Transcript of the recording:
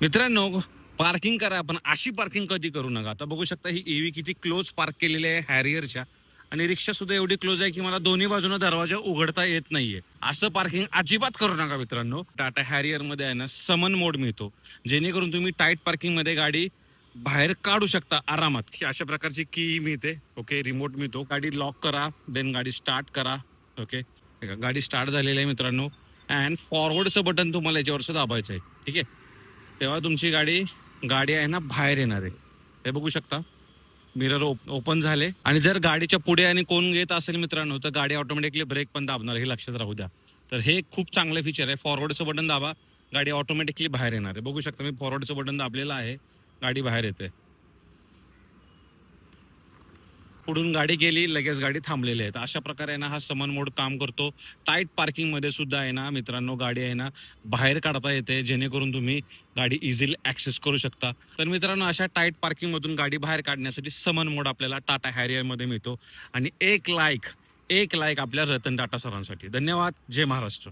मित्रांनो पार्किंग करा पण अशी पार्किंग कधी करू नका. आता बघू शकता ही एव्ही किती क्लोज पार्क केलेली आहे हॅरियरच्या आणि रिक्षा सुद्धा एवढी क्लोज आहे की मला दोन्ही बाजूने दरवाजा उघडता येत नाहीये. असं पार्किंग अजिबात करू नका मित्रांनो. टाटा हॅरियरमध्ये आहे ना समन मोड मिळतो. जेणेकरून तुम्ही टाईट पार्किंगमध्ये गाडी बाहेर काढू शकता आरामात. की अशा प्रकारची की मिळते. ओके रिमोट मिळतो. गाडी लॉक करा देन गाडी स्टार्ट करा. ओके गाडी स्टार्ट झालेली आहे मित्रांनो. अँड फॉरवर्डचं बटन तुम्हाला याच्यावर सुद्धा दाबायचं आहे ठीक आहे? तेव्हा तुमची गाडी गाडी आहे ना बाहेर येणार आहे. हे बघू शकता. मिरर ओपन झाले. आणि जर गाडीच्या पुढे आणि कोण येत असेल मित्रांनो तर गाडी ऑटोमॅटिकली ब्रेक पण दाबणार हे लक्षात राहू द्या. तर हे खूप चांगलं फीचर आहे. फॉरवर्डचं बटन दाबा. गाडी ऑटोमॅटिकली बाहेर येणार आहे. बघू शकता मी फॉरवर्डचं बटन दाबलेलं आहे. गाडी बाहेर येते. पुढून गाडी गेली लगेच गाडी थांबलेली आहेत अशा प्रकारे आहे ना हा समन मोड काम करतो. टाईट पार्किंगमध्ये सुद्धा आहे ना मित्रांनो गाडी आहे ना बाहेर काढता येते. जेणेकरून तुम्ही गाडी इझिली ऍक्सेस करू शकता. तर मित्रांनो अशा टाईट पार्किंग मधून गाडी बाहेर काढण्यासाठी समन मोड आपल्याला टाटा हॅरियरमध्ये मिळतो. आणि एक लाईक एक लाईक आपल्या रतन टाटा सरांसाठी. धन्यवाद. जय महाराष्ट्र.